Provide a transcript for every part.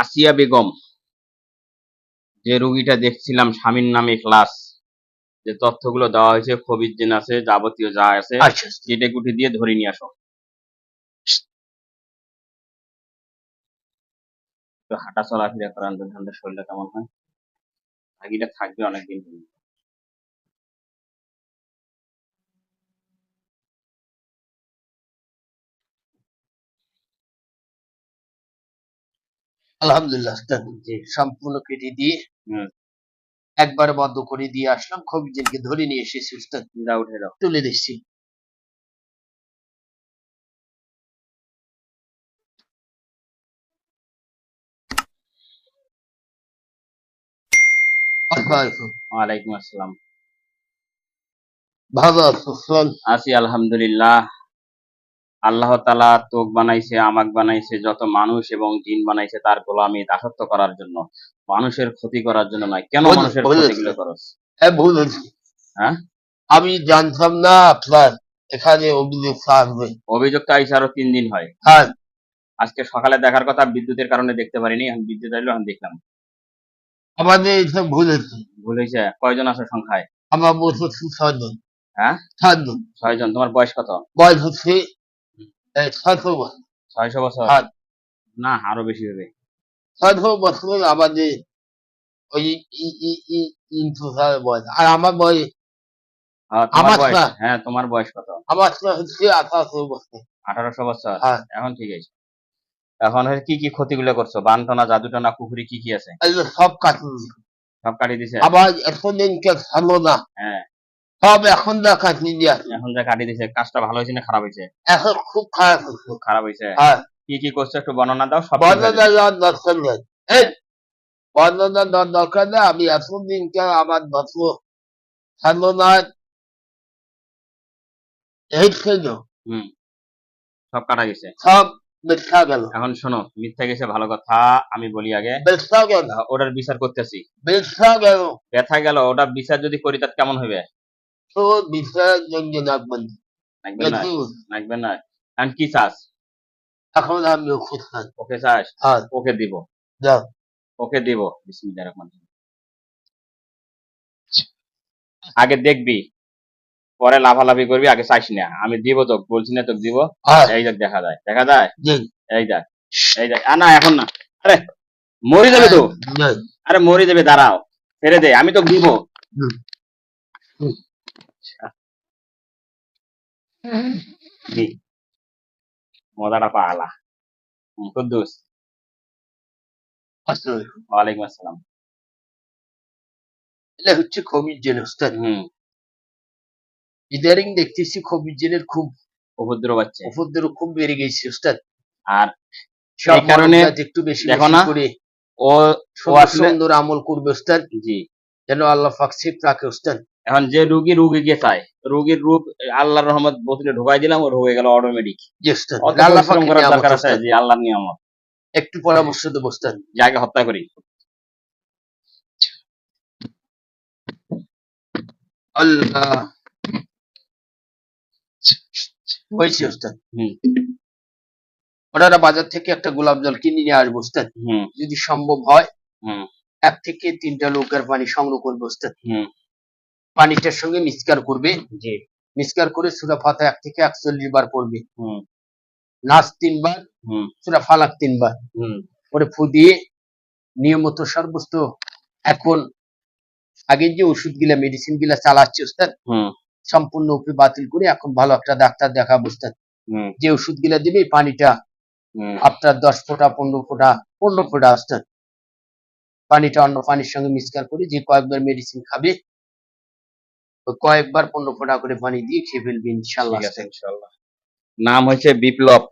আসিয়া বেগম যে রুগীটা দেখছিলাম স্বামীর নামে ক্লাস যে তথ্যগুলো দেওয়া হয়েছে খবির জেন আছে যাবতীয় যা আছে যেটে কেটে কুটে দিয়ে ধরে নিয়ে আসো। হাঁটা চলাফেরা করান ধানটা শরীরটা কেমন হয়। আগিটা থাকবে অনেকদিন। পর্যন্ত। আলহামদুলিল্লাহ। সম্পূর্ণ কেটে দিয়ে একবার বন্ধ করে দিয়ে আসলাম খবিজনকে ধরে নিয়ে এসেছি উস্তাদ তুলে দিচ্ছি। আলাইকুম। ওয়ালাইকুম আসসালাম। ভালো আছি আলহামদুলিল্লাহ। আল্লাহ তালা তোক বানাইছে আমাক বানাইছে যত মানুষ এবং জিন বানাইছে তার গোলামি দাসত্ব করার জন্য মানুষের ক্ষতি করার জন্য নয়। কেন মানুষের বলুন। ক্ষতিগুলো করস হ্যাঁ ভুল। হ্যাঁ? আমি জানতাম না আপনার এখানে অভিযোগ আসবে অভিযোগটা আইসা আরও তিন দিন হয়। হ্যাঁ। আজকে সকালে দেখার কথা বিদ্যুতের কারণে দেখতে পারিনি এখন বিদ্যুৎ আইলো এখন দেখলাম। আমাদের এসব ভুল হয়েছে। ভুল হয়েছে? কয়জন আছে সংখ্যায়? আমার ছয়জন। হ্যাঁ? ছয়জন ছয়জন তোমার বয়স কত? বয়স হচ্ছে ছয়শো বছর ছয়শো বছর। না আরও বেশি হবে। ছয়শো বছর আমাদের ওই ই- ই- ই- ইন্টুসার বয়স আর আমার বয়স। আমার হ্যাঁ তোমার বয়স কত? আমার হচ্ছে আঠারোশো বছর। আঠারোশো বছর। এখন ঠিক আছে। এখন কি কি ক্ষতিগুলো করছ? বানটনা জাদুটনা পুকুরি কি কি আছে? সব কাটুন সব কাটিয়ে দিছে? আবার এতদিন কে ভালো না। হ্যাঁ। সব এখন না কাটিয়ে দিয়ে। এখন যা কাটিয়ে দিছে কাজটা ভালো হয়েছে না খারাপ হয়েছে? এখন খুব খারাপ খুব খারাপ হয়েছে? হ্যাঁ। কি কি করছ একটু বর্ণনা দাও সব বর্ণনা দেওয়ার দরকার নেই। বর্ণনা দেওয়ার দরকার নেই আমি আমার এই ছিল হুম। সব কাটা গেছে। সব মিথ্যা গেল। এখন শোনো মিথ্যা গেছে ভালো কথা আমি বলি আগে। মিথ্যা গেল। ওটার বিচার করতেছি। মিথ্যা গেল। ব্যথা গেল ওটা বিচার যদি করি তার কেমন হবে? তো রাখবেন না লাগবে না এখন কি চাস এখন আমি ওষুধ ওকে চাস আর ওকে দিব যাও ওকে দিব বিসমিল্লাহির রহমানির আগে দেখবি পরে লাভালাভি করবি আগে চাইস না। আমি দিব তো বলছি না তোকে দিব আর এই দেখ দেখা যায়। দেখা যায়? এই দেখ এই দেখ। আ না এখন না। আরে মরে যাবে তো? আরে মরে যাবে দাঁড়াও। ছেড়ে দে আমি তো দিব হুম। দি মজাটা পালা হুম, কুদ্দুস। ওয়ালাইকুম আসসালাম। এটা হচ্ছে খবির জেন উস্তাদ হুম। ইদারিং দেখতেছি খবির জেনের খুব উপদ্রব হচ্ছে। উপদ্র খুব বেড়ে গেছে উস্তাদ আর সব কারণে একটু বেশি দেখো না, করে ও সুন্দর আমল করবে উস্তাদ জি। যেন আল্লাহ পাক সেফ রাখে উস্তাদ এখন যে রুগী রুগীকে চায় রুগীর রূপ আল্লাহর রহমত বোতলে ঢুকাই দিলাম ওর হয়ে গেল অটোমেটিক দরকার আছে। আল্লাহর নিয়ামত। একটু পরামর্শ দেবো উস্তাদ যাকে হত্যা করি। আল্লাহ। হয়েছে উস্তাদ ওনারা বাজার থেকে একটা গোলাপ জল কিনে নিয়ে আসব যদি সম্ভব হয় এক থেকে তিনটা লোকের পানি সংগ্রহ করবে পানিটার সঙ্গে মিক্সকার করবে। জি। মিক্সকার করে সুরা ফাতা এক থেকে একচল্লিশ বার পড়বে। নাচ তিনবার সুরা ফালাক তিনবার পরে ফু দিয়ে নিয়মিত সর্বস্ত। এখন আগে যে ওষুধগুলা মেডিসিনগুলা চালাচ্ছে উস্তাদ হুম। সম্পূর্ণ উপরে বাতিল করে এখন ভালো একটা ডাক্তার দেখাবো উস্তাদ হুম। যে ওষুধগুলা দিবে পানিটা আপনার দশ ফোঁটা পনেরো ফোঁটা পনেরো ফোঁটা উস্তাদ পানিটা অন্য পানির সঙ্গে মিক্সকার করে যে কয়েকবার মেডিসিন খাবে কয়েকবার পনেরো ফোঁটা করে পানি দিয়ে খেয়ে ফেলবে ইনশাল্লাহ। নাম হচ্ছে বিপ্লব।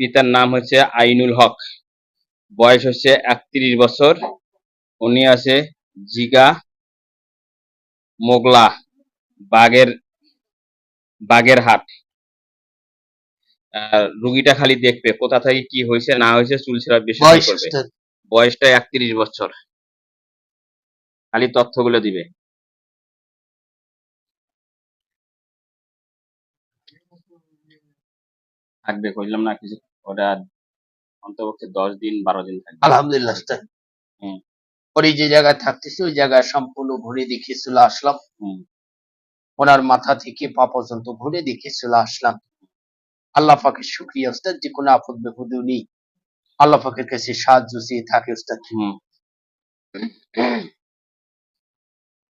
পিতার নাম হচ্ছে আইনুল হক। বয়স হচ্ছে একত্রিশ বছর। উনি আছে জিগা মোগলা বাগের বাগের হাট। রুগীটা খালি দেখবে কোথা থেকে কি হয়েছে না হয়েছে চুল ছেঁড়া বেশি করবে বয়সটা একত্রিশ বছর। খালি তথ্যগুলো দিবে। থাকবে কইলাম না কিছু ওটা অন্তপক্ষে দশ দিন বারো দিন থাকবে। আলহামদুলিল্লাহ হুম। পরে যে জায়গায় থাকতেছি ওই জায়গায় সম্পূর্ণ ঘুরে দেখে চলে আসলাম। ওনার মাথা থেকে পা পর্যন্ত ঘুরে দেখে চলে আসলাম। আল্লাহ পাকের শুক্রিয়া উস্তাদ যে কোনো আপদ বিপদে উনি আল্লাহ পাকের কাছে সাহায্য চেয়ে থাকে উস্তাদ হুম।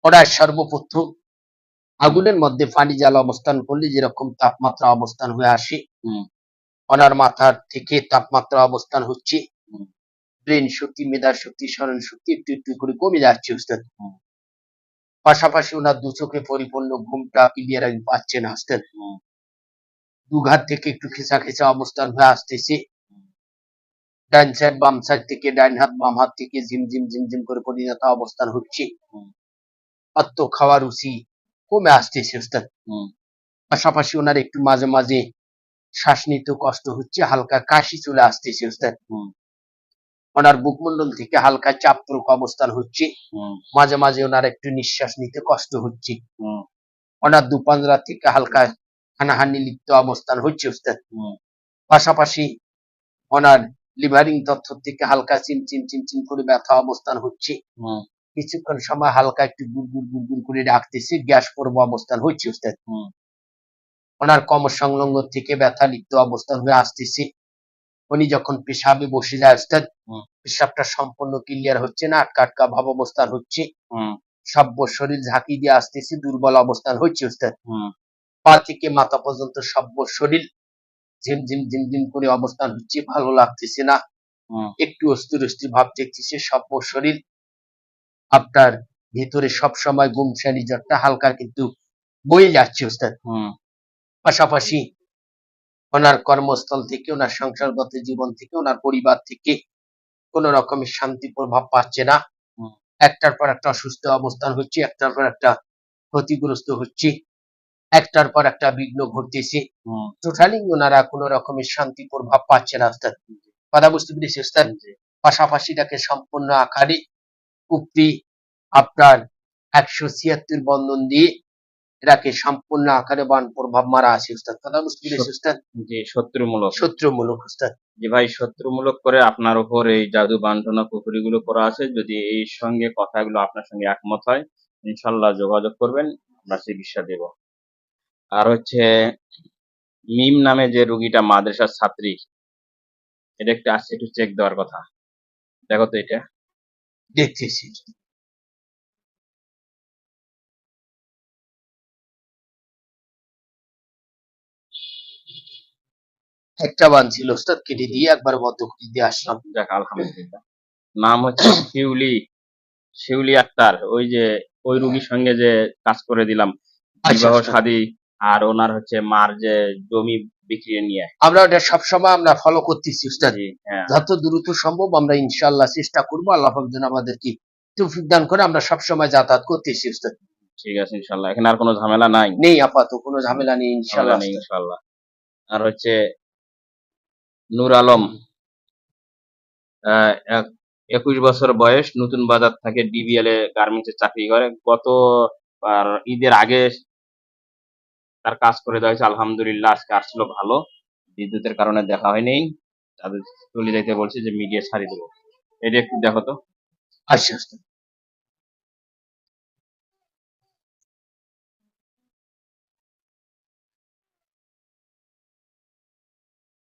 ওরা সর্বপ্রথম আগুনের মধ্যে পানি জাল অবস্থান করলে যেরকম তাপমাত্রা অবস্থান হয়ে আসে। ওনার মাথার থেকে তাপমাত্রা অবস্থান হচ্ছে। ব্রেন শক্তি মেধা শক্তি স্মরণ শক্তি একটু একটু করে কমে যাচ্ছে উস্তাদ পাশাপাশি ওনার দু চোখে পরিপূর্ণ ঘুমটা ক্লিয়ার পাচ্ছে না উস্তাদ হুম। দুঘাত থেকে একটু খেঁচা খেঁচা অবস্থান হয়ে আসতেছে। ডান সাইড বাম সাইড থেকে ডান হাত বাম হাত থেকে ঝিমঝিম ঝিমঝিম করে পরিণত অবস্থান হচ্ছে। আত্ম খাওয়া রুচি কমে আসতেছে উস্তাদ পাশাপাশি ওনার একটু মাঝে মাঝে শ্বাস নিতে কষ্ট হচ্ছে হালকা কাশি চলে আসতেছে ওনার বুকমন্ডল থেকে হালকা চাপপ্রক অবস্থান হচ্ছে। মাঝে মাঝে ওনার একটু নিঃশ্বাস নিতে কষ্ট হচ্ছে। ওনার দুপান্দ্রা থেকে হালকা হানাহানি লিপ্ত অবস্থান হচ্ছে উস্তাদ পাশাপাশি ওনার লিভারিং তথ্য থেকে হালকা চিম চিম চিম চিম করে ব্যথা অবস্থান হচ্ছে। হুম। কিছুক্ষণ সময় হালকা একটু গুড়গুড় গুড়গুড় করে রাখতেছে গ্যাস পর্ব অবস্থান হচ্ছে উস্তাদ ওনার কমর সংলগ্ন থেকে ব্যথা লিপ্ত অবস্থান হয়ে আসতেছে। উনি যখন পেশাবে বসে যায় হুম। পেশাবটা সম্পূর্ণ ক্লিয়ার হচ্ছে না আটকা আটকা ভাব অবস্থান হচ্ছে। সব্য শরীর ঝাঁকি দিয়ে আসতেছে দুর্বল অবস্থান হচ্ছে উস্তাদ পা থেকে মাথা পর্যন্ত সব্য শরীর ঝিমঝিম ঝিমঝিম করে অবস্থান হচ্ছে ভালো লাগতেছে না। একটু অস্থির অস্থির ভাব দেখতেছে সব্য শরীর আপনার ভিতরে সব সময় গুমসানি জ্বরটা হালকা কিন্তু বয়ে যাচ্ছে উস্তাদ পাশাপাশি ওনার কর্মস্থল থেকে ওনার সংসারগত জীবন থেকে ওনার পরিবার থেকে কোন রকমের শান্তি প্রভাব পাচ্ছে না। একটার পর একটা অসুস্থ অবস্থান হচ্ছে একটার পর একটা ক্ষতিগ্রস্ত হচ্ছে একটার পর একটা বিঘ্ন ঘটতেছে। টোটালি ওনারা কোন রকমের শান্তি প্রভাব পাচ্ছে না ওস্তাদ কথা বুঝতে পেরেছি ওস্তাদ পাশাপাশি তাকে সম্পূর্ণ আকারে উক্তি আপনার একশো ছিয়াত্তর বন্ধন দিয়ে এটাকে সম্পূর্ণ আকারে বান প্রভাব মারা আছে উস্তাদ। কথা বুঝতে পেরেছি উস্তাদ? জি শত্রুমূলক। শত্রুমূলক উস্তাদ। যে ভাই শত্রুমূলক করে আপনার উপর এই জাদু বান্ধনা পুকুরিগুলো করা আছে। যদি এই সঙ্গে কথাগুলো আপনার সঙ্গে একমত হয় ইনশাল্লাহ যোগাযোগ করবেন আমরা চিকিৎসা দেব। আর হচ্ছে মিম নামে যে রুগীটা মাদ্রাসার ছাত্রী এটা একটু আসছে একটু চেক দেওয়ার কথা। দেখো তো এটা। দেখতেছি একটা বান ছিল ওস্তাদ কেটে দিয়ে একবার বদ্ধ করে দিয়ে আসলাম। যাক আলহামদুলিল্লাহ। নাম হচ্ছে শিউলি শিউলি আক্তার। ওই যে ওই রুগীর সঙ্গে যে কাজ করে দিলাম আচ্ছা, বিবাহ আচ্ছা। শাদী আর ওনার হচ্ছে মার যে জমি বিক্রি নিয়ে। আমরা ওটা সবসময় আমরা ফলো করতেছি উস্তাদ। জি, হ্যাঁ। যত দ্রুত সম্ভব আমরা ইনশাআল্লাহ চেষ্টা করব আল্লাহ পাক যেন আমাদেরকে তৌফিক দান করে আমরা সবসময় যাতায়াত করতেছি উস্তাদ। ঠিক আছে ইনশাল্লাহ এখানে আর কোনো ঝামেলা নাই? নেই আপাতত কোনো ঝামেলা নেই ইনশাআল্লাহ। ইনশাল্লাহ আর হচ্ছে নূর আলম একুশ বছর বয়স, নতুন বাজার থেকে ডিবিএল এ গার্মেন্টসে চাকরি করে। গত, আর ঈদের আগে তার কাজ করে দেওয়া হয়েছে। আলহামদুলিল্লাহ, আজকে আসছিল ভালো। বিদ্যুতের কারণে দেখা হয়নি। তাদের চলে যাইতে বলছে যে মিডিয়া ছাড়িয়ে দেবো। এটা একটু দেখো তো। আচ্ছা।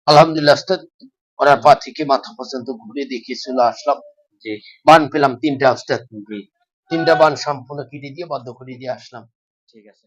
আলহামদুলিল্লাহ উস্তাদ ওনার পা থেকে মাথা পর্যন্ত ঘুরে দেখে চলে আসলাম। বান পেলাম তিনটা তিনটা বান সম্পূর্ণ কেটে দিয়ে বদ্ধ করে দিয়ে আসলাম। ঠিক আছে।